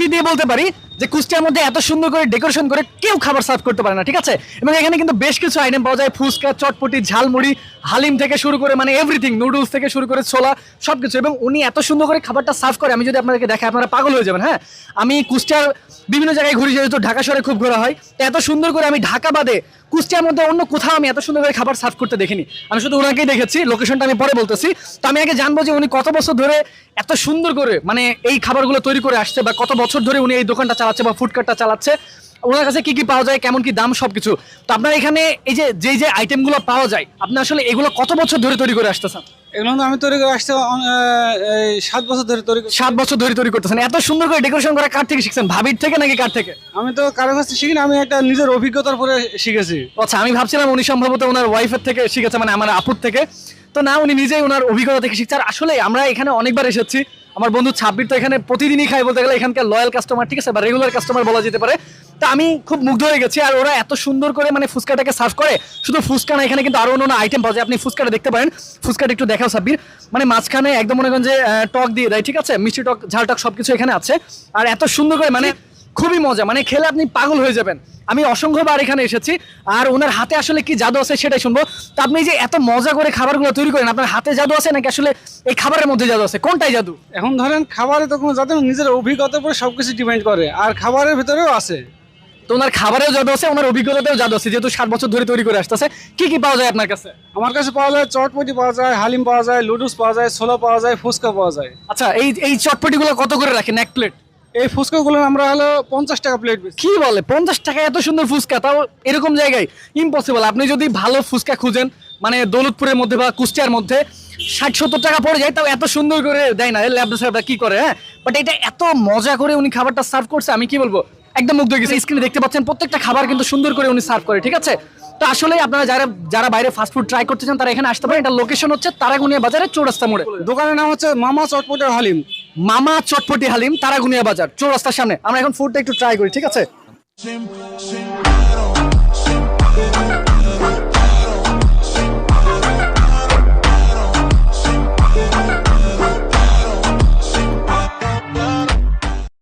Guarantee দিয়ে বলতে পারি যে কুষ্টিয়ার মধ্যে এত সুন্দর করে ডেকোরেশন করে কেউ খাবার সার্ভ করতে পারে না, ঠিক আছে? এবং এখানে কিন্তু বেশ কিছু আইটেম পাওয়া যায়, ফুচকা, চটপটি, ঝালমুড়ি, হালিম থেকে শুরু করে মানে এভরিথিং নুডলস থেকে শুরু করে ছোলা, সবকিছু। এবং উনি এত সুন্দর করে খাবারটা সার্ভ করে, আমি যদি আপনাদেরকে দেখাই, আপনারা পাগল হয়ে যাবেন হ্যাঁ? আমি কুষ্টিয়ার বিভিন্ন জায়গায় ঘুরি, যেহেতু ঢাকা শহরে খুব ঘোরা হয় এত সুন্দর করে আমি ঢাকা বাদে কুষ্টিয়ার মধ্যে অন্য কোথাও আমি এত সুন্দর করে খাবার সার্ভ করতে দেখিনি। আমি শুধু ওনাকেই দেখেছি লোকেশনটা আমি পরে বলতেছি। তো আমি আগে জানব যে উনি কত বছর ধরে এত সুন্দর করে মানে এই খাবারগুলো তৈরি করে আসছে বা কত বছর ধরে উনি এই দোকানটা চালাচ্ছে বা ফুডকার্টটা চালাচ্ছে ওনার কাছে কি কি পাওয়া যায় কেমন কি দাম সবকিছু। তো আপনার এখানে এই যে যেই যে আইটেমগুলো পাওয়া যায় আপনি আসলে এগুলো কত বছর ধরে তৈরি করে আসতেছেন? এগুলো আমি তৈরি করে আসতে সাত বছর ধরে তৈরি সাত বছর ধরে তৈরি করতেছেন। এত সুন্দর করে ডেকোরেশন করা কার থেকে শিখছেন? ভাবির থেকে নাকি কার থেকে? আমি তো কারও কাছে শিখি না আমি একটা নিজের অভিজ্ঞতার পরে শিখেছি। আচ্ছা আমি ভাবছিলাম উনি সম্ভবত ওনার ওয়াইফের থেকে শিখেছে মানে আমার আপুর থেকে। তো না উনি নিজেই ওনার অভিজ্ঞতা থেকে শিখছে। আর আসলে আমরা এখানে অনেকবার এসেছি আমার বন্ধু ছাব্বির তো এখানে প্রতিদিনই খায় বলতে গেলে এখানকার লয়াল কাস্টমার ঠিক আছে? বা রেগুলার কাস্টমার বলা যেতে পারে। তা আমি খুব মুগ্ধ হয়ে গেছি আর ওরা এত সুন্দর করে মানে ফুচকাটাকে সার্ভ করে। শুধু ফুচকা না, এখানে কিন্তু আরও অন্য আইটেম পাওয়া যায়। আপনি ফুচকাটা দেখতে পারেন। ফুচকাটা একটু দেখাও সাব্বির মানে মাঝখানে একদম মনে করেন যে টক দিয়ে দেয়, ঠিক আছে? মিষ্টি টক, ঝাল টক সব কিছু এখানে আছে। আর এত সুন্দর করে মানে খুবই মজা মানে খেলে আপনি পাগল হয়ে যাবেন। আমি অসংখ্যবার এখানে এসেছি আর ওনার হাতে আসলে কি জাদু আছে সেটাই শুনব। তা আপনি যে এত মজা করে খাবারগুলো তৈরি করেন আপনার হাতে জাদু আছে নাকি আসলে এই খাবারের মধ্যে জাদু আছে? কোনটাই জাদু? এখন ধরেন খাবারে তো কোনো যাতে নিজের অভিজ্ঞতার উপরে সবকিছু ডিপেন্ড করে আর খাবারের ভিতরেও আছে। তো ওনার খাবারেও জাদু আছে ওনার অভিজ্ঞতাতেও জাদু আছে যেহেতু ষাট বছর ধরে তৈরি করে আসতেছে। কি কি পাওয়া যায় আপনার কাছে? আমার কাছে পাওয়া যায় চটপটি পাওয়া যায় হালিম পাওয়া যায় লুডুস পাওয়া যায় ছোলা পাওয়া যায় ফুচকা পাওয়া যায়। আচ্ছা এই এই চটপটিগুলো কত করে রাখেন এক প্লেট? এই ফুচকাগুলো আমরা হলো পঞ্চাশ টাকা প্লেট কি বলে? পঞ্চাশ টাকা এত সুন্দর ফুচকা, তাও এরকম জায়গায়? ইম্পসিবল আপনি যদি ভালো ফুচকা খুঁজেন মানে দৌলতপুরের মধ্যে বা কুষ্টিয়ার মধ্যে, ষাট সত্তর টাকা পড়ে যায়, তাও এত সুন্দর করে দেয় না। ল্যাবদা সাহেবরা কি করে হ্যাঁ? বাট এটা এত মজা করে উনি খাবারটা সার্ভ করছে, আমি কি বলব? একদম মুগ্ধ গেছি। স্ক্রিনে দেখতে পাচ্ছেন, প্রত্যেকটা খাবার কিন্তু সুন্দর করে উনি সার্ভ করে, ঠিক আছে? তো আসলে আপনারা যারা যারা বাইরে ফাস্টফুড ট্রাই করতে চান তারা এখানে আসতে পারেন এটা লোকেশন হচ্ছে তারাগুনিয়া বাজারে চৌরাস্তা মোড়ে দোকানের নাম হচ্ছে মামা চটপটি হালিম মামা চটপটি হালিম তারাগুনিয়া বাজার চৌরাস্তার সামনে আমরা এখন ফুডটা একটু ট্রাই করি ঠিক আছে